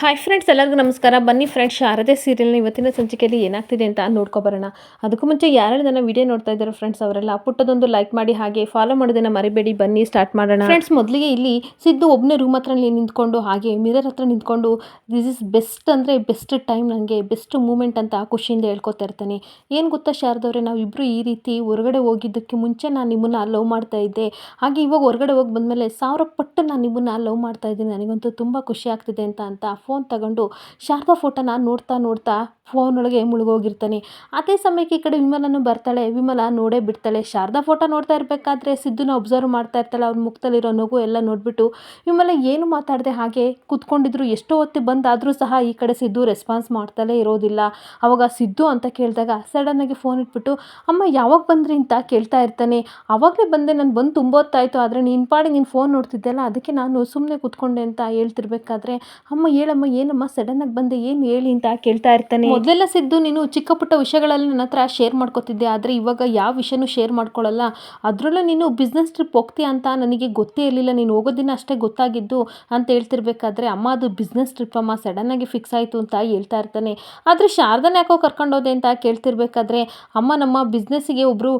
Hi friends ಎಲ್ಲರಿಗೂ ನಮಸ್ಕಾರ. ಬನ್ನಿ ಫ್ರೆಂಡ್ಸ್ ಶಾರದೆ ಸೀರಿಯಲ್ನ ಇವತ್ತಿನ ಸಂಚಿಕೆಯಲ್ಲಿ ಏನಾಗ್ತಿದೆ ಅಂತ ನೋಡ್ಕೊಬರೋಣ ಅದಕ್ಕೂ ಮುಂಚೆ ಯಾರು ನನ್ನ ವಿಡಿಯೋ ನೋಡ್ತಾ ಇದ್ದಾರೆ ಫ್ರೆಂಡ್ಸ್ ಅವರೆಲ್ಲ ಪುಟ್ಟದೊಂದು ಲೈಕ್ ಮಾಡಿ, ಹಾಗೆ ಫಾಲೋ ಮಾಡೋದನ್ನ ಮರಿಬೇಡಿ. ಬನ್ನಿ ಸ್ಟಾರ್ಟ್ ಮಾಡೋಣ. ಫ್ರೆಂಡ್ಸ್ ಮೊದಲಿಗೆ ಇಲ್ಲಿ ಸಿದ್ದು ಒಬ್ಬನೇ ರೂಮ್ ಹತ್ರ ನಿಂತ್ಕೊಂಡು, ಹಾಗೆ ಮಿರರ್ ಹತ್ರ ನಿಂತ್ಕೊಂಡು ದಿಸ್ ಇಸ್ ಬೆಸ್ಟ್ ಅಂದರೆ ಬೆಸ್ಟ್ ಟೈಮ್ ನನಗೆ ಬೆಸ್ಟ್ ಮೂಮೆಂಟ್ ಅಂತ ಖುಷಿಯಿಂದ ಹೇಳ್ಕೊತಾ ಇರ್ತಾನೆ. ಏನು ಗೊತ್ತಾ ಶಾರದವ್ರೆ ನಾವು ಇಬ್ಬರು ಈ ರೀತಿ ಹೊರಗಡೆ ಹೋಗಿದ್ದಕ್ಕೆ ಮುಂಚೆ ನಾನು ನಿಮ್ಮನ್ನ ಲವ್ ಮಾಡ್ತಾ ಇದ್ದೆ. ಹಾಗೆ ಇವಾಗ ಹೊರಗಡೆ ಹೋಗಿ ಬಂದಮೇಲೆ ಸಾವಿರ ಪಟ್ಟು ನಾನು ನಿಮ್ಮನ್ನ ಲವ್ ಮಾಡ್ತಾ ಇದ್ದೀನಿ. ನನಗಂತೂ ತುಂಬ ಖುಷಿ ಆಗ್ತಿದೆ ಅಂತ ಅಂತ ಫೋನ್ ತಗೊಂಡು ಶಾರದಾ ಫೋಟೋನ ನೋಡ್ತಾ ನೋಡ್ತಾ ಫೋನ್ ಒಳಗೆ ಮುಳುಗೋಗಿರ್ತಾನೆ. ಅದೇ ಸಮಯಕ್ಕೆ ಈ ಕಡೆ ವಿಮಲನು ಬರ್ತಾಳೆ. ವಿಮಲ ನೋಡೇ ಬಿಡ್ತಾಳೆ. ಶಾರದಾ ಫೋಟೋ ನೋಡ್ತಾ ಇರಬೇಕಾದ್ರೆ ಸಿದ್ದುನ ಅಬ್ಸರ್ವ್ ಮಾಡ್ತಾ ಇರ್ತಾಳೆ. ಅವ್ರ ಮುಖದಲ್ಲಿರೋ ನಗು ಎಲ್ಲ ನೋಡಿಬಿಟ್ಟು ವಿಮಲ ಏನು ಮಾತಾಡದೆ ಹಾಗೆ ಕೂತ್ಕೊಂಡಿದ್ರು, ಎಷ್ಟೋ ಹೊತ್ತು ಬಂದಾದರೂ ಸಹ ಈ ಕಡೆ ಸಿದ್ದು ರೆಸ್ಪಾನ್ಸ್ ಮಾಡ್ತಲೇ ಇರೋದಿಲ್ಲ. ಅವಾಗ ಸಿದ್ದು ಅಂತ ಕೇಳಿದಾಗ ಸಡನ್ನಾಗಿ ಫೋನ್ ಇಟ್ಬಿಟ್ಟು, ಅಮ್ಮ, ಯಾವಾಗ ಬಂದ್ರಿ? ಅಂತ ಕೇಳ್ತಾ ಇರ್ತಾನೆ. ಅವಾಗಲೇ ಬಂದೆ. ನಾನು ಬಂದು ತುಂಬ ಹೊತ್ತಾಯಿತು. ಆದರೆ ನೀನು ಪಾಡಿ ನೀನು ಫೋನ್ ನೋಡ್ತಿದ್ದೆಲ್ಲ ಅದಕ್ಕೆ ನಾನು ಸುಮ್ಮನೆ ಕೂತ್ಕೊಂಡೆ ಅಂತ ಹೇಳ್ತಿರ್ಬೇಕಾದ್ರೆ, ಅಮ್ಮ, ಹೇಳಮ್ಮ, ಏನಮ್ಮ? ಸಡನ್ನಾಗಿ ಬಂದೆ. ಏನು ಹೇಳಿ? ಅಂತ ಕೇಳ್ತಾ ಇರ್ತಾನೆ. ಮೊದಲೆಲ್ಲ ಸಿದ್ದು, ನೀನು ಚಿಕ್ಕ ಪುಟ್ಟ ವಿಷಯಗಳಲ್ಲಿ ನನ್ನ ಹತ್ರ ಶೇರ್ ಮಾಡ್ಕೋತಿದ್ದೆ. ಆದರೆ ಇವಾಗ ಯಾವ ವಿಷಯನೂ ಶೇರ್ ಮಾಡ್ಕೊಳ್ಳಲ್ಲ ಅದರಲ್ಲೂ ನೀನು ಬಿಸ್ನೆಸ್ ಟ್ರಿಪ್ ಹೋಗ್ತೀಯ ಅಂತ ನನಗೆ ಗೊತ್ತೇ ಇರಲಿಲ್ಲ. ನೀನು ಹೋಗೋ ದಿನ ಅಷ್ಟೇ ಗೊತ್ತಾಗಿದ್ದು ಅಂತ ಹೇಳ್ತಿರ್ಬೇಕಾದ್ರೆ, ಅಮ್ಮ ಅದು ಬಿಸ್ನೆಸ್ ಟ್ರಿಪ್ ಅಮ್ಮ ಸಡನ್ನಾಗಿ ಫಿಕ್ಸ್ ಆಯಿತು ಅಂತ ಹೇಳ್ತಾ ಇರ್ತಾನೆ. ಆದರೆ ಶಾರದನ ಯಾಕೋ ಕರ್ಕೊಂಡೋದೆ ಅಂತ ಕೇಳ್ತಿರ್ಬೇಕಾದ್ರೆ, ಅಮ್ಮ ನಮ್ಮ ಬಿಸ್ನೆಸ್ಸಿಗೆ ಒಬ್ಬರು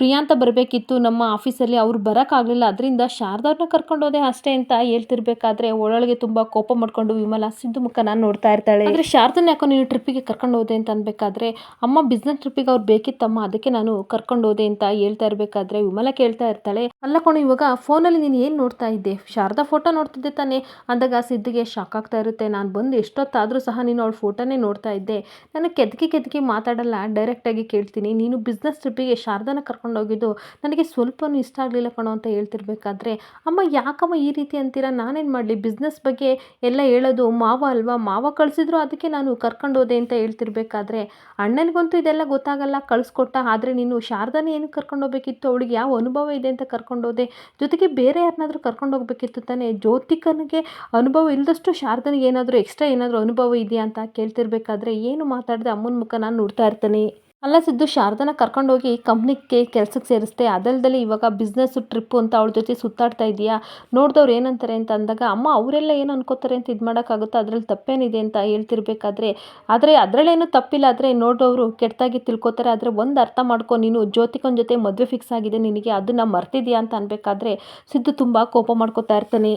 ಪ್ರಿಯಾ ಅಂತ ಬರಬೇಕಿತ್ತು. ನಮ್ಮ ಆಫೀಸಲ್ಲಿ ಅವರು ಬರೋಕ್ಕಾಗಲಿಲ್ಲ. ಅದರಿಂದ ಶಾರದವ್ರನ್ನ ಕರ್ಕೊಂಡೋದೆ ಅಷ್ಟೇ ಅಂತ ಹೇಳ್ತಿರ್ಬೇಕಾದ್ರೆ, ಒಳೊಳಗೆ ತುಂಬ ಕೋಪ ಮಾಡಿಕೊಂಡು ವಿಮಲ ಸಿದ್ದು ಮುಖ ನಾನು ನೋಡ್ತಾ ಇರ್ತಾಳೆ. ಆದರೆ ಶಾರದನ ಯಾಕೋ ನೀನು ಟ್ರಿಪ್ಪಿಗೆ ಕರ್ಕೊಂಡು ಹೋದೆ ಅಂತ ಅನ್ಬೇಕಾದ್ರೆ, ಅಮ್ಮ ಬಿಸ್ನೆಸ್ ಟ್ರಿಪ್ಪಿಗೆ ಅವ್ರು ಬೇಕಿತ್ತಮ್ಮ, ಅದಕ್ಕೆ ನಾನು ಕರ್ಕೊಂಡು ಹೋದೆ ಅಂತ ಹೇಳ್ತಾ ಇರಬೇಕಾದ್ರೆ ವಿಮಲ ಕೇಳ್ತಾ ಇರ್ತಾಳೆ. ಅಲ್ಲ ಕಣೋ, ಇವಾಗ ಫೋನಲ್ಲಿ ನೀನು ಏನು ನೋಡ್ತಾ ಇದ್ದೆ? ಶಾರದಾ ಫೋಟೋ ನೋಡ್ತಿದ್ದೆ ತಾನೇ. ಅಂದಾಗ ಸಿದ್ದಿಗೆ ಶಾಕ್ ಆಗ್ತಾ ಇರುತ್ತೆ. ನಾನು ಬಂದು ಎಷ್ಟೊತ್ತಾದರೂ ಸಹ ನೀನು ಅವಳ ಫೋಟೋನೇ ನೋಡ್ತಾ ಇದ್ದೆ. ನಾನು ಕೆದಕಿ ಕೆದಕಿ ಮಾತಾಡಲ್ಲ ಡೈರೆಕ್ಟಾಗಿ ಕೇಳ್ತೀನಿ. ನೀನು ಬಿಸ್ನೆಸ್ ಟ್ರಿಪ್ಪಿಗೆ ಶಾರದಾನ ಕರ್ಕೊಂಡು ಹೋಗಿದ್ದು ನನಗೆ ಸ್ವಲ್ಪನೂ ಇಷ್ಟ ಆಗಲಿಲ್ಲ ಕಣೋ ಅಂತ ಹೇಳ್ತಿರ್ಬೇಕಾದ್ರೆ, ಅಮ್ಮ, ಯಾಕಮ್ಮ ಈ ರೀತಿ ಅಂತೀರಾ? ನಾನೇನು ಮಾಡಲಿ? ಬಿಸ್ನೆಸ್ ಬಗ್ಗೆ ಎಲ್ಲ ಹೇಳೋದು ಮಾವ ಅಲ್ವಾ? ಮಾವ ಕಳಿಸಿದ್ರು ಅದಕ್ಕೆ ನಾನು ಕರ್ಕೊಂಡು ಹೋದೆ ಅಂತ ಹೇಳ್ತಿರ್ಬೇಕಾದ್ರೆ, ಅಣ್ಣನಿಗಂತೂ ಇದೆಲ್ಲ ಗೊತ್ತಾಗಲ್ಲ, ಕಳಿಸ್ಕೊಟ್ಟ, ಆದರೆ ನೀನು ಶಾರದಾನ ಏನು ಕರ್ಕೊಂಡು ಹೋಗ್ಬೇಕಿತ್ತು? ಅವಳಿಗೆ ಯಾವ ಅನುಭವ ಇದೆ ಅಂತ ಕರ್ಕೊಂಡು ಹೋದೆ. ಜೊತೆಗೆ ಬೇರೆ ಯಾರನ್ನಾದರೂ ಕರ್ಕೊಂಡು ಹೋಗ್ಬೇಕಿತ್ತು ತಾನೇ? ಜ್ಯೋತಿಕನಿಗೆ ಅನುಭವ ಇಲ್ಲದಷ್ಟು ಶಾರದನಿಗೆ ಏನಾದರೂ ಎಕ್ಸ್ಟ್ರಾ ಏನಾದರೂ ಅನುಭವ ಇದೆಯಾ ಅಂತ ಕೇಳ್ತಿರ್ಬೇಕಾದ್ರೆ, ಏನು ಮಾತಾಡದೆ ಅಮ್ಮನ ಮುಖ ನಾನು ನೋಡ್ತಾ ಇರ್ತಾನೆ. ಅಲ್ಲ ಸಿದ್ದು, ಶಾರದನ ಕರ್ಕೊಂಡೋಗಿ ಕಂಪ್ನಿಗೆ ಕೆಲಸಕ್ಕೆ ಸೇರಿಸ್ದೆ. ಅದಲ್ದಲ್ಲಿ ಇವಾಗ ಬಿಸ್ನೆಸ್ ಟ್ರಿಪ್ಪು ಅಂತ ಅವಳ ಜೊತೆ ಸುತ್ತಾಡ್ತಾ ಇದೆಯಾ ನೋಡಿದವ್ರು ಏನಂತಾರೆ ಅಂತ ಅಂದಾಗ, ಅಮ್ಮ, ಅವರೆಲ್ಲ ಏನು ಅನ್ಕೋತಾರೆ ಅಂತ ಇದು ಮಾಡೋಕ್ಕಾಗುತ್ತೆ? ಅದರಲ್ಲಿ ತಪ್ಪೇನಿದೆ ಅಂತ ಹೇಳ್ತಿರ್ಬೇಕಾದ್ರೆ? ಆದರೆ ಅದರಲ್ಲೇನು ತಪ್ಪಿಲ್ಲ. ಆದರೆ ನೋಡೋರು ಕೆಟ್ಟದಾಗಿ ತಿಳ್ಕೊತಾರೆ. ಆದರೆ ಒಂದು ಅರ್ಥ ಮಾಡ್ಕೊ, ನೀನು ಜ್ಯೋತಿಕನ ಜೊತೆ ಮದುವೆ ಫಿಕ್ಸ್ ಆಗಿದೆ. ನಿನಗೆ ಅದನ್ನು ಮರ್ತಿದೆಯಾ ಅಂತ ಅನ್ಬೇಕಾದ್ರೆ ಸಿದ್ದು ತುಂಬ ಕೋಪ ಮಾಡ್ಕೋತಾ ಇರ್ತಾನೆ.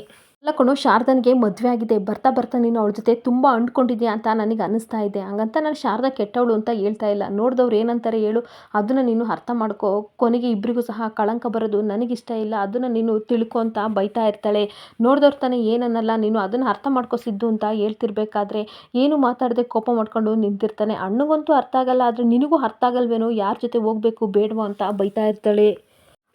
ಕಣೋ ಶಾರದನಿಗೆ ಮದುವೆ ಆಗಿದೆ. ಬರ್ತಾ ಬರ್ತಾ ನೀನು ಅವಳ ಜೊತೆ ತುಂಬ ಅಂಟ್ಕೊಂಡಿದ್ಯಾ ಅಂತ ನನಗೆ ಅನಿಸ್ತಾ ಇದೆ. ಹಂಗಂತ ನಾನು ಶಾರದಾ ಕೆಟ್ಟವಳು ಅಂತ ಹೇಳ್ತಾ ಇಲ್ಲ. ನೋಡಿದವ್ರು ಏನಂತಾರೆ ಹೇಳು. ಅದನ್ನು ನೀನು ಅರ್ಥ ಮಾಡ್ಕೋ. ಕೊನೆಗೆ ಇಬ್ಬರಿಗೂ ಸಹ ಕಳಂಕ ಬರೋದು ನನಗಿಷ್ಟ ಇಲ್ಲ. ಅದನ್ನು ನೀನು ತಿಳ್ಕೊ ಅಂತ ಬೈತಾ ಇರ್ತಾಳೆ. ನೋಡಿದವ್ರು ತಾನೇ ಏನನ್ನಲ್ಲ. ನೀನು ಅದನ್ನು ಅರ್ಥ ಮಾಡ್ಕೊಸಿದ್ದು ಅಂತ ಹೇಳ್ತಿರ್ಬೇಕಾದ್ರೆ ಏನು ಮಾತಾಡದೆ ಕೋಪ ಮಾಡ್ಕೊಂಡು ನಿಂತಿರ್ತಾನೆ. ಅಣ್ಣಗಂತೂ ಅರ್ಥ ಆಗಲ್ಲ. ಆದರೆ ನಿನಗೂ ಅರ್ಥ ಆಗಲ್ವೇನೋ? ಯಾರ ಜೊತೆ ಹೋಗಬೇಕು, ಬೇಡವೋ ಅಂತ ಬೈತಾ ಇರ್ತಾಳೆ.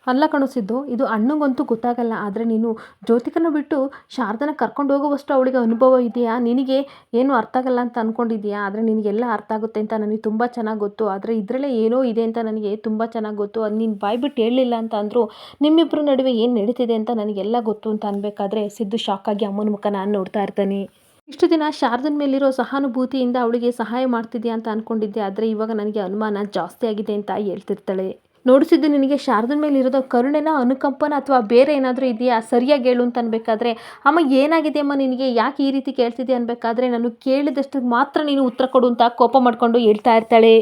ಅಲ್ಲ ಕಣಿಸಿದ್ದು ಇದು ಅಣ್ಣಂಗಂತೂ ಗೊತ್ತಾಗಲ್ಲ. ಆದರೆ ನೀನು ಜ್ಯೋತಿಕನ ಬಿಟ್ಟು ಶಾರದನ ಕರ್ಕೊಂಡು ಹೋಗುವಷ್ಟು ಅವಳಿಗೆ ಅನುಭವ ಇದೆಯಾ? ನಿನಗೆ ಏನು ಅರ್ಥ ಆಗಲ್ಲ ಅಂತ ಅಂದ್ಕೊಂಡಿದ್ದೀಯಾ ಆದರೆ ನಿನಗೆಲ್ಲ ಅರ್ಥ ಆಗುತ್ತೆ ಅಂತ ನನಗೆ ತುಂಬ ಚೆನ್ನಾಗಿ ಗೊತ್ತು. ಆದರೆ ಇದರಲ್ಲೇ ಏನೋ ಇದೆ ಅಂತ ನನಗೆ ತುಂಬ ಚೆನ್ನಾಗಿ ಗೊತ್ತು. ಅದು ನೀನು ಬಾಯ್ ಬಿಟ್ಟು ಹೇಳಲಿಲ್ಲ ಅಂತ ಅಂದರೂ ನಿಮ್ಮಿಬ್ಬರ ನಡುವೆ ಏನು ನಡೀತಿದೆ ಅಂತ ನನಗೆಲ್ಲ ಗೊತ್ತು ಅಂತ ಅನ್ಬೇಕಾದ್ರೆ ಸಿದ್ದು ಶಾಕಾಗಿ ಅಮ್ಮನ ಮುಖ ನಾನು ನೋಡ್ತಾ ಇರ್ತಾನೆ. ಇಷ್ಟು ದಿನ ಶಾರದನ ಮೇಲಿರೋ ಸಹಾನುಭೂತಿಯಿಂದ ಅವಳಿಗೆ ಸಹಾಯ ಮಾಡ್ತಿದ್ಯಾ ಅಂತ ಅಂದ್ಕೊಂಡಿದ್ದೆ ಆದರೆ ಇವಾಗ ನನಗೆ ಅನುಮಾನ ಜಾಸ್ತಿ ಆಗಿದೆ ಅಂತ ಹೇಳ್ತಿರ್ತಾಳೆ. ನೋಡಿಸಿದ್ದು ನಿನಗೆ ಶಾರದನ ಮೇಲೆ ಇರೋದು ಕರುಣೆನ, ಅನುಕಂಪನ ಅಥವಾ ಬೇರೆ ಏನಾದರೂ ಇದೆಯಾ? ಸರಿಯಾಗಿ ಹೇಳು ಅಂತ ಅನ್ಬೇಕಾದ್ರೆ, ಅಮ್ಮ, ಏನಾಗಿದೆ ಅಮ್ಮ ನಿನಗೆ? ಯಾಕೆ ಈ ರೀತಿ ಕೇಳ್ತಿದ್ದೆ ಅನ್ಬೇಕಾದ್ರೆ, ನಾನು ಕೇಳಿದಷ್ಟು ಮಾತ್ರ ನೀನು ಉತ್ತರ ಕೊಡು ಅಂತ ಕೋಪ ಮಾಡಿಕೊಂಡು ಹೇಳ್ತಾ ಇರ್ತಾಳೆ.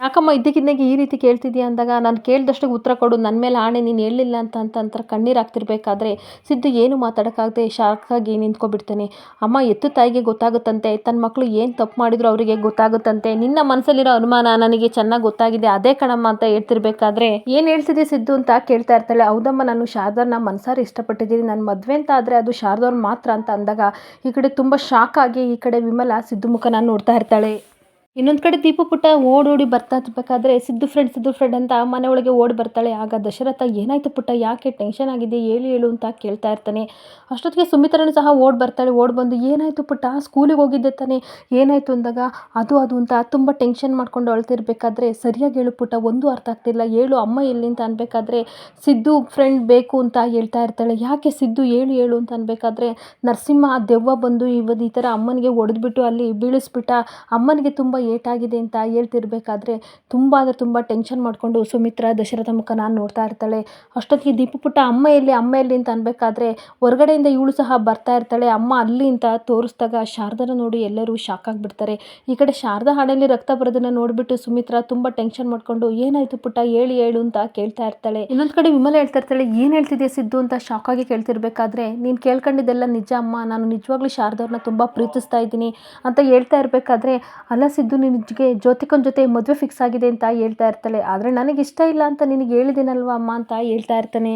ಯಾಕಮ್ಮ, ಇದ್ದಕ್ಕಿದ್ದಂಗೆ ಈ ರೀತಿ ಕೇಳ್ತಿದ್ಯಾ ಅಂದಾಗ, ನಾನು ಕೇಳಿದಷ್ಟು ಉತ್ತರ ಕೊಡು ನನ್ನ ಮೇಲೆ ಆಣೆ, ನೀನು ಹೇಳಲಿಲ್ಲ ಅಂತ ಅಂತ, ಅಂತಾರೆ ಕಣ್ಣೀರು ಆಗ್ತಿರ್ಬೇಕಾದ್ರೆ ಸಿದ್ದು ಏನು ಮಾತಾಡೋಕ್ಕಾಗದೆ ಶಾಕಾಗಿ ನಿಂತ್ಕೊಬಿಡ್ತಾನೆ. ಅಮ್ಮ, ಎತ್ತು ತಾಯಿಗೆ ಗೊತ್ತಾಗುತ್ತಂತೆ ತನ್ನ ಮಕ್ಕಳು ಏನು ತಪ್ಪು ಮಾಡಿದ್ರು ಅವರಿಗೆ ಗೊತ್ತಾಗುತ್ತಂತೆ. ನಿನ್ನ ಮನಸ್ಸಲ್ಲಿರೋ ಅನುಮಾನ ನನಗೆ ಚೆನ್ನಾಗಿ ಗೊತ್ತಾಗಿದೆ, ಅದೇ ಕಣಮ್ಮ ಅಂತ ಹೇಳ್ತಿರ್ಬೇಕಾದ್ರೆ ಏನು ಹೇಳ್ತಿದ್ದೆ ಸಿದ್ದು ಅಂತ ಕೇಳ್ತಾ ಇರ್ತಾಳೆ. ಹೌದಮ್ಮ, ನಾನು ಶಾರದಾರ್ನ ಮನ್ಸಾರು ಇಷ್ಟಪಟ್ಟಿದ್ದೀನಿ. ನನ್ನ ಮದುವೆ ಅಂತ ಆದರೆ ಅದು ಶಾರದವ್ರು ಮಾತ್ರ ಅಂತ ಅಂದಾಗ ಈ ಕಡೆ ತುಂಬ ಶಾಕ್ ಆಗಿ ಈ ಕಡೆ ವಿಮಲ ಸಿದ್ದು ಮುಖನ ನೋಡ್ತಾ ಇರ್ತಾಳೆ. ಇನ್ನೊಂದು ಕಡೆ ದೀಪು ಪುಟ್ಟ ಓಡೋಡಿ ಬರ್ತಾ ಇರ್ಬೇಕಾದ್ರೆ ಸಿದ್ದು ಫ್ರೆಂಡ್ ಸಿದ್ದು ಫ್ರೆಂಡ್ ಅಂತ ಮನೆ ಒಳಗೆ ಓಡಿ ಬರ್ತಾಳೆ. ಆಗ ದಶರಥ, ಏನಾಯ್ತು ಪುಟ್ಟ? ಯಾಕೆ ಟೆನ್ಷನ್ ಆಗಿದೆ ಹೇಳು ಹೇಳು ಅಂತ ಕೇಳ್ತಾ ಇರ್ತಾನೆ. ಅಷ್ಟೊತ್ತಿಗೆ ಸುಮಿತ್ರನು ಸಹ ಓಡಿ ಬರ್ತಾಳೆ. ಓಡಿ ಬಂದು, ಏನಾಯಿತು ಪುಟ್ಟ? ಸ್ಕೂಲಿಗೆ ಹೋಗಿದ್ದೆ ತಾನೆ. ಏನಾಯಿತು ಅಂದಾಗ? ಅದು ಅದು ಅಂತ ತುಂಬ ಟೆನ್ಷನ್ ಮಾಡ್ಕೊಂಡು ಅಳ್ತಿರ್ಬೇಕಾದ್ರೆ, ಸರಿಯಾಗಿ ಹೇಳು ಪುಟ್ಟ, ಒಂದು ಅರ್ಥ ಆಗ್ತಿಲ್ಲ. ಹೇಳು, ಅಮ್ಮ ಎಲ್ಲಿ ಅಂತ ಅನ್ಬೇಕಾದ್ರೆ, ಸಿದ್ದು ಫ್ರೆಂಡ್ ಬೇಕು ಅಂತ ಹೇಳ್ತಾ ಇರ್ತಾಳೆ. ಯಾಕೆ ಸಿದ್ದು? ಹೇಳು ಹೇಳು ಅಂತ ಅನ್ಬೇಕಾದ್ರೆ, ನರಸಿಂಹ ದೆವ್ವ ಬಂದು ಇವತ್ತು ಈ ಥರ ಅಮ್ಮನಿಗೆ ಹೊಡೆದ್ಬಿಟ್ಟು ಅಲ್ಲಿ ಬೀಳಿಸ್ಬಿಟ್ಟ. ಅಮ್ಮನಿಗೆ ತುಂಬ ಏಟಾಗಿದೆ ಅಂತ ಹೇಳ್ತಿರ್ಬೇಕಾದ್ರೆ ತುಂಬ ಅಂದರೆ ತುಂಬ ಟೆನ್ಷನ್ ಮಾಡಿಕೊಂಡು ಸುಮಿತ್ರ, ದಶರಥ ಮುಖ ನಾನು ನೋಡ್ತಾ ಇರ್ತಾಳೆ. ಅಷ್ಟೊತ್ತಿಗೆ ದೀಪು ಪುಟ್ಟ ಅಮ್ಮ ಎಲ್ಲಿ ಅಮ್ಮ ಎಲ್ಲಿ ಅಂತ ಅನ್ಬೇಕಾದ್ರೆ ಹೊರಗಡೆಯಿಂದ ಇವಳು ಸಹ ಬರ್ತಾ ಇರ್ತಾಳೆ. ಅಮ್ಮ ಅಲ್ಲಿ ಅಂತ ತೋರಿಸಿದಾಗ ಶಾರದನ ನೋಡಿ ಎಲ್ಲರೂ ಶಾಕ್ ಆಗಿಬಿಡ್ತಾರೆ. ಈ ಕಡೆ ಶಾರದಾ ಹಾಡಲ್ಲಿ ರಕ್ತ ಬರೋದನ್ನ ನೋಡಿಬಿಟ್ಟು ಸುಮಿತ್ರಾ ತುಂಬ ಟೆನ್ಷನ್ ಮಾಡಿಕೊಂಡು ಏನಾಯಿತು ಪುಟ್ಟ, ಹೇಳಿ, ಹೇಳು ಅಂತ ಕೇಳ್ತಾ ಇರ್ತಾಳೆ. ಇನ್ನೊಂದು ಕಡೆ ವಿಮಲ ಹೇಳ್ತಾ ಇರ್ತಾಳೆ, ಏನು ಹೇಳ್ತಿದ್ಯಾ ಸಿದ್ದು? ಅಂತ ಶಾಕ್ ಆಗಿ ಕೇಳ್ತಿರ್ಬೇಕಾದ್ರೆ, ನೀನು ಕೇಳ್ಕೊಂಡಿದ್ದೆಲ್ಲ ನಿಜ ಅಮ್ಮ. ನಾನು ನಿಜವಾಗ್ಲೂ ಶಾರದವ್ರನ್ನ ತುಂಬ ಪ್ರೀತಿಸ್ತಾ ಇದ್ದೀನಿ. ಅಂತ ಹೇಳ್ತಾ ಇರಬೇಕಾದ್ರೆ, ಅಲ್ಲ ಸಿದ್ದು ನಿನಗೆ ಜ್ಯೋತಿಕನ ಜೊತೆ ಮದುವೆ ಫಿಕ್ಸ್ ಆಗಿದೆ ಅಂತ ಹೇಳ್ತಾ ಇರ್ತಾಳೆ. ಆದರೆ ನನಗೆ ಇಷ್ಟ ಇಲ್ಲ ಅಂತ ನಿನಗೆ ಹೇಳಿದ್ದೀನಲ್ವ ಅಮ್ಮ ಅಂತ ಹೇಳ್ತಾ ಇರ್ತಾನೆ.